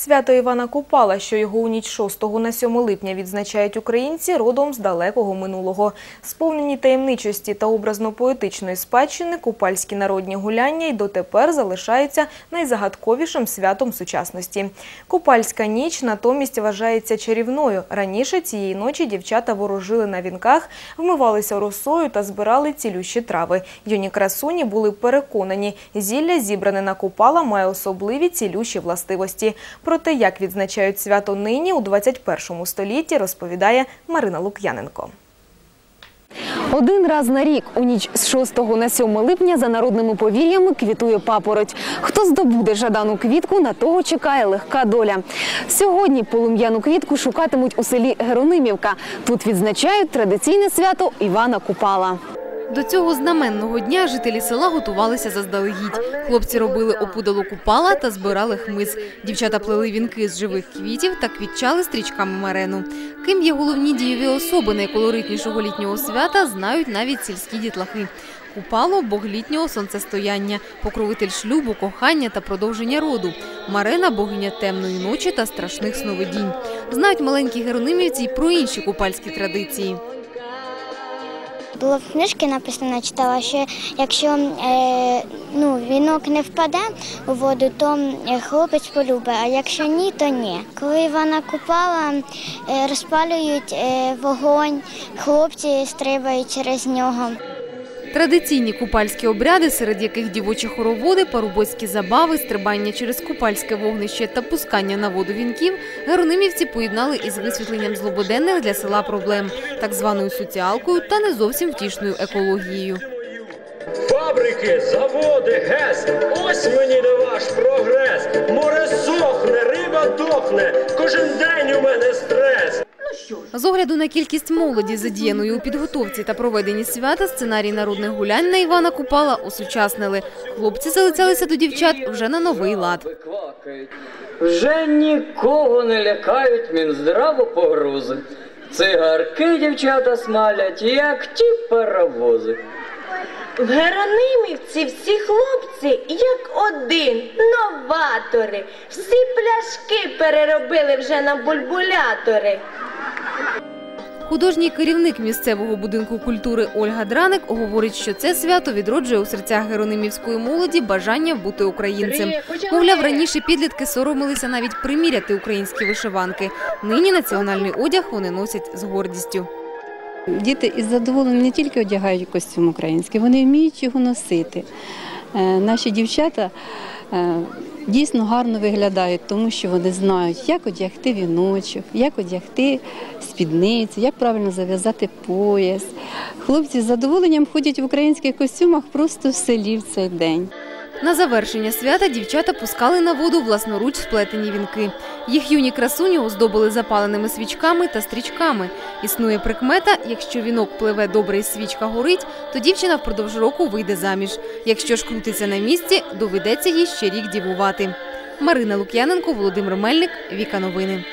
Свято Івана Купала, що його у ніч 6 на 7 липня відзначають українці, родом з далекого минулого. Сповнені таємничості та образно-поетичної спадщини купальські народні гуляння й дотепер залишаються найзагадковішим святом сучасності. Купальська ніч натомість вважається чарівною. Раніше цієї ночі дівчата ворожили на вінках, вмивалися росою та збирали цілющі трави. Юні красуні були переконані, зілля, зібране на Купала, має особливі цілющі властивості. Про те, як відзначають свято нині у 21 столітті, розповідає Марина Лук'яненко. Один раз на рік, у ніч з 6 на 7 липня, за народними повір'ями квітує папороть. Хто здобуде жадану квітку, на того чекає легка доля. Сьогодні полум'яну квітку шукатимуть у селі Геронимівка. Тут відзначають традиційне свято Івана Купала. До цього знаменного дня жителі села готувалися заздалегідь. Хлопці робили опудало купала та збирали хмиз. Дівчата плели вінки з живих квітів та квітчали стрічками марену. Ким є головні дієві особи найколоритнішого літнього свята, знають навіть сільські дітлахи. Купало – бог літнього сонцестояння, покровитель шлюбу, кохання та продовження роду. Марена – богиня темної ночі та страшних сновидінь. Знають маленькі геронимівці й про інші купальські традиції. Було в книжці написано, читала, що якщо е, ну, вінок не впаде у воду, то е, хлопець полюбить, а якщо ні, то ні. Коли Івана купала, е, розпалюють е, вогонь, хлопці стрибають через нього. Традиційні купальські обряди, серед яких дівочі хороводи, парубоцькі забави, стрибання через купальське вогнище та пускання на воду вінків, геронимівці поєднали із висвітленням злободенних для села проблем, так званою соціалкою та не зовсім втішною екологією. Фабрики, заводи, ГЕС, ось мені де ваш прогрес. Море сохне, риба дохне, кожен день у мене стрес. З огляду на кількість молоді, задіяної у підготовці та проведенні свята, сценарій народних гулянь на Івана Купала осучаснили. Хлопці залицялися до дівчат вже на новий лад. Вже нікого не лякають мінздраву погрози. Цигарки дівчата смалять, як ті паровози. В Геронимівці всі хлопці, як один, новатори. Всі пляшки переробили вже на бульбулятори. Художній керівник місцевого будинку культури Ольга Драник говорить, що це свято відроджує у серцях геронимівської молоді бажання бути українцем. Мовляв, раніше підлітки соромилися навіть приміряти українські вишиванки. Нині національний одяг вони носять з гордістю. Діти із задоволенням не тільки одягають костюм український, вони вміють його носити. Е, Наші дівчата е, дійсно гарно виглядають, тому що вони знають, як одягти віночок, як одягти спідницю, як правильно зав'язати пояс. Хлопці з задоволенням ходять в українських костюмах просто в селі в цей день. На завершення свята дівчата пускали на воду власноруч сплетені вінки. Їх юні красуні оздобили запаленими свічками та стрічками. Існує прикмета, якщо вінок пливе добре і свічка горить, то дівчина впродовж року вийде заміж. Якщо ж крутиться на місці, доведеться їй ще рік дівувати. Марина Лук'яненко, Володимир Мельник, Віка Новини.